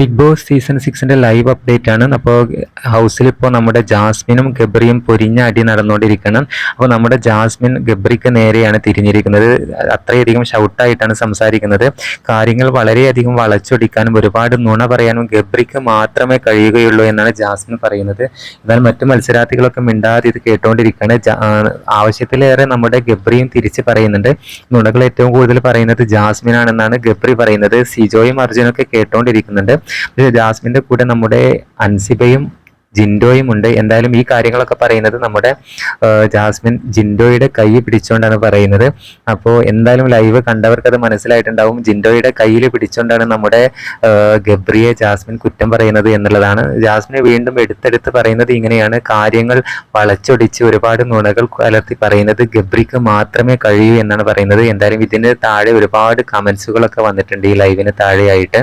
Big Boss season സിക്സിന്റെ live update ആണ്. അപ്പോൾ ഹൗസിൽ ഇപ്പോൾ നമ്മുടെ ജാസ്മിനും ഗബ്രിയും പൊരിഞ്ഞ അടി നടന്നുകൊണ്ടിരിക്കണം. അപ്പോൾ നമ്മുടെ ജാസ്മിൻ ഗബ്രിക്ക് നേരെയാണ് തിരിഞ്ഞിരിക്കുന്നത്. അത്രയധികം ഷൗട്ടായിട്ടാണ് സംസാരിക്കുന്നത്. കാര്യങ്ങൾ വളരെയധികം വളച്ചൊടിക്കാനും ഒരുപാട് നുണ പറയാനും ഗബ്രിക്ക് മാത്രമേ കഴിയുകയുള്ളൂ എന്നാണ് ജാസ്മിൻ പറയുന്നത്. എന്നാൽ മറ്റു മത്സരാർത്ഥികളൊക്കെ മിണ്ടാതെ ഇത് കേട്ടുകൊണ്ടിരിക്കുകയാണ് ആവശ്യത്തിലേറെ നമ്മുടെ ഗബ്രിയും തിരിച്ച് പറയുന്നുണ്ട്. നുണകൾ ഏറ്റവും കൂടുതൽ പറയുന്നത് ജാസ്മിൻ ആണെന്നാണ് ഗബ്രി പറയുന്നത്. സിജോയും അർജുനൊക്കെ കേട്ടോണ്ടിരിക്കുന്നുണ്ട്. ഇത് ജാസ്മിന്റെ കൂടെ നമ്മുടെ അൻസിബയും ജിൻഡോയും ഉണ്ട്. എന്തായാലും ഈ കാര്യങ്ങളൊക്കെ പറയുന്നത് നമ്മുടെ ജാസ്മിൻ ജിൻഡോയുടെ കൈ പിടിച്ചുകൊണ്ടാണ് പറയുന്നത്. അപ്പോൾ എന്തായാലും ലൈവ് കണ്ടവർക്ക് അത് മനസ്സിലായിട്ടുണ്ടാവും. ജിൻഡോയുടെ കയ്യിൽ പിടിച്ചുകൊണ്ടാണ് നമ്മുടെ ഗബ്രിയെ ജാസ്മിൻ കുറ്റം പറയുന്നത് എന്നുള്ളതാണ്. ജാസ്മിനെ വീണ്ടും എടുത്തെടുത്ത് പറയുന്നത് ഇങ്ങനെയാണ്. കാര്യങ്ങൾ വളച്ചൊടിച്ച് ഒരുപാട് നുണകൾ കലർത്തി പറയുന്നത് ഗബ്രിക്ക് മാത്രമേ കഴിയൂ എന്നാണ് പറയുന്നത്. എന്തായാലും ഇതിന് താഴെ ഒരുപാട് കമൻസുകളൊക്കെ വന്നിട്ടുണ്ട് ഈ ലൈവിന് താഴെയായിട്ട്.